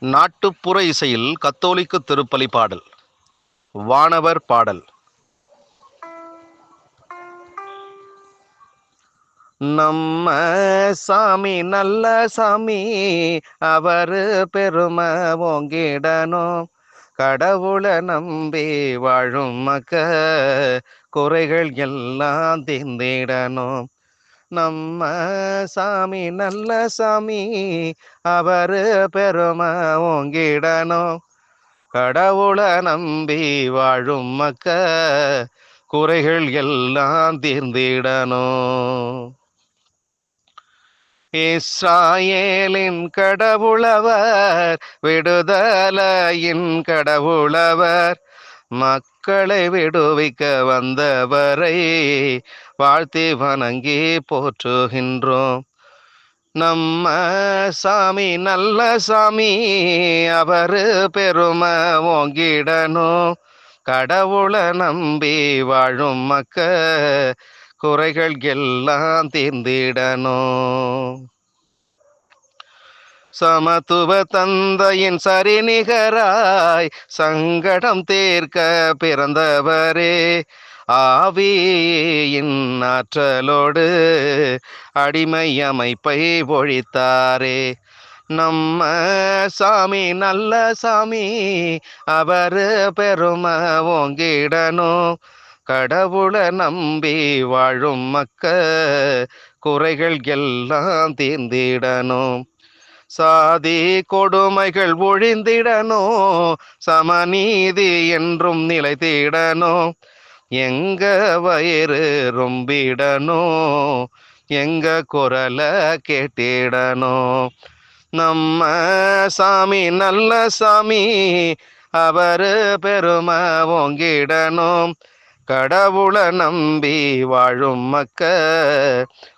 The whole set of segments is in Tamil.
நாட்டுப்புற இசையில் கத்தோலிக்க திருப்பலி பாடல் வானவர் பாடல். நம்ம சாமி நல்ல சாமி அவரு பெருமை ஓங்கிடணும். கடவுளை நம்பி வாழும் மக்க குறைகள் எல்லாம் தீர்ந்திடணும். நம்ம சாமி நல்ல சாமி அவரு பெருமை ஓங்கிடணும். கடவுளை நம்பி வாழும் மக்க குறைகள் எல்லாம் தீர்ந்திடணும். இஸ்ராயேலின் கடவுளவர் விடுதலையின் கடவுளவர் மக்களை விடுவிக்க வந்தவரை வாழ்த்தி வணங்கி போற்றுகின்றோம். நம்ம சாமி நல்ல சாமி அவரு பெருமை ஓங்கிடணும். கடவுளை நம்பி வாழும் மக்க குறைகள் எல்லாம் தீர்ந்திடணும். சமத்துவ தந்தையின் சரிநிகராய் சங்கடம் தீர்க்க பிறந்தவரே. ஆவியின் ஆற்றலோடு அடிமை அமைப்பை ஒழித்தாரே. நம்ம சாமி நல்ல சாமி அவர் பெருமை ஓங்கிடணும். கடவுளை நம்பி வாழும் மக்க குறைகள் எல்லாம் தீர்ந்திடணும். சாதி கொடுமைகள் ஒழிந்திடனோ சமநீதி என்றும் நிலைத்திடணும் எங்க வயிறு ரொம்பிடனோ எங்க குரல கேட்டிடனோ. நம்ம சாமி நல்ல சாமி அவரு பெருமை ஓங்கிடணும் கடவுளை நம்பி வாழும் மக்க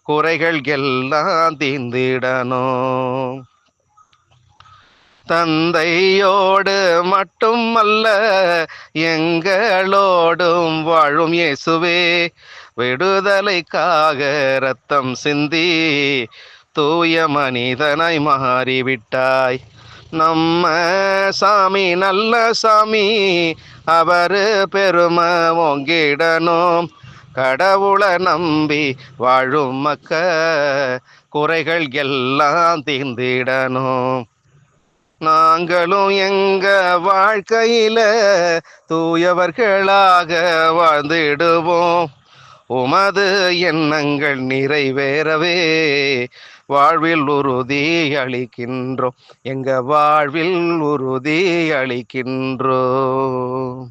குறைகள் எல்லாம் தீந்திடணும் தந்தையோடு மட்டுமல்ல எங்களோடும் வாழும் இயேசுவே. விடுதலைக்காக ரத்தம் சிந்தி தூய மனிதனாய் மாறிவிட்டாய். நம்ம சாமி நல்ல சாமி அவரு பெருமை ஓங்கிடணும். கடவுளை நம்பி வாழும் மக்க குறைகள் எல்லாம் தீர்ந்திடணும். நாங்களும் எங்க வாழ்க்கையில தூயவர்களாக வாழ்ந்திடுவோம். உமது எண்ணங்கள் நிறைவேறவே வாழ்வில் உறுதி அளிக்கின்றோம். எங்க வாழ்வில் உறுதி அளிக்கின்றோம்.